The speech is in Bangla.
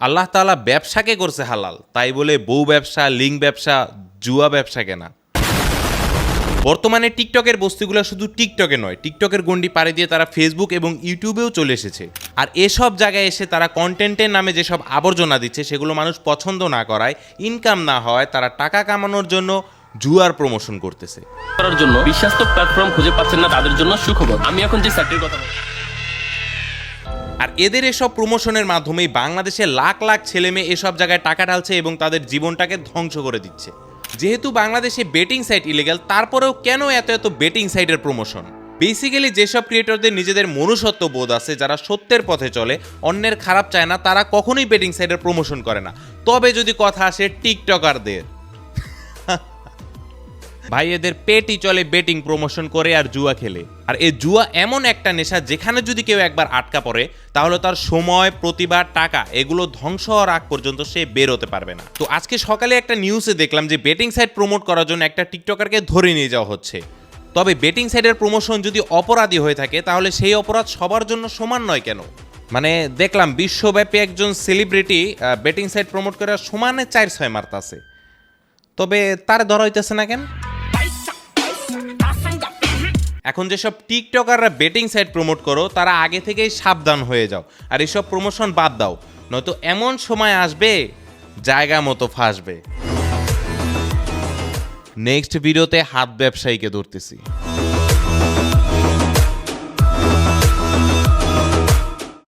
আল্লাহ তালা ব্যবসাকে করছে হালাল। তাই বলে বউ ব্যবসা লিঙ্ক ব্যবসা, জুয়া ব্যবসা কেনা। বর্তমানে টিকটকের বস্তুগুলো শুধু টিকটকে নয়, টিকটকের গন্ডি পাড়ি দিয়ে তারা ফেসবুক এবং ইউটিউবেও চলে এসেছে। আর এসব জায়গায় এসে তারা কন্টেন্টের নামে যেসব আবর্জনা দিচ্ছে, সেগুলো মানুষ পছন্দ না করায় ইনকাম না হয় তারা টাকা কামানোর জন্য জুয়ার প্রমোশন করতেছে। করার জন্য বিশ্বাস্ত প্ল্যাটফর্ম খুঁজে পাচ্ছেন না তাদের জন্য সুখবর। আমি এখন যে সাইটের কথা আর এদের এসব প্রমোশনের মাধ্যমেই বাংলাদেশে লাখ লাখ ছেলে মেয়ে এসব জায়গায় টাকা ঢালছে এবং তাদের জীবনটাকে ধ্বংস করে দিচ্ছে। যেহেতু বাংলাদেশে বেটিং সাইট ইলিগাল তারপরেও কেন এত এত বেটিং সাইটের প্রমোশন বেসিক্যালি যেসব ক্রিয়েটরদের নিজেদের মনুষ্যত্ব বোধ আছে, যারা সত্যের পথে চলে, অন্যের খারাপ চায় না, তারা কখনোই বেটিং সাইটের প্রমোশন করে না। তবে যদি কথা আসে টিকটকারদের ভাই এদের পেটই চলে বেটিং প্রমোশন করে আর জুয়া খেলে। আর এই জুয়া এমন একটা নেশা যেখানে যদি কেউ একবার আটকা পড়ে, তাহলে তার সময়, প্রতিভা, টাকা, এগুলো ধ্বংস হওয়ার আগ পর্যন্ত সে বের হতে পারবে না। তো আজকে সকালে একটা নিউজে দেখলাম যে বেটিং সাইট প্রমোট করার জন্য একটা টিকটকারকে ধরে নিয়ে যাওয়া হচ্ছে। তবে বেটিং সাইটের প্রমোশন যদি অপরাধী হয়ে থাকে, তাহলে সেই অপরাধ সবার জন্য সমান নয় কেন? মানে দেখলাম বিশ্বব্যাপী একজন সেলিব্রিটি বেটিং সাইট প্রমোট করে সমানে চার ছয় মারতাছে। তবে তার ধরা হইতেছে না কেন? এখন যেসব টিকটকাররা বেটিং সাইট প্রমোট করো, তারা আগে থেকেই সাবধান হয়ে যাও। আর এসব প্রমোশন বাদ দাও। নয়তো এমন সময় আসবে, জায়গা মতো ফাঁসবে। নেক্সট ভিডিওতে হাত ব্যবসায়ীকে ধরতেছি।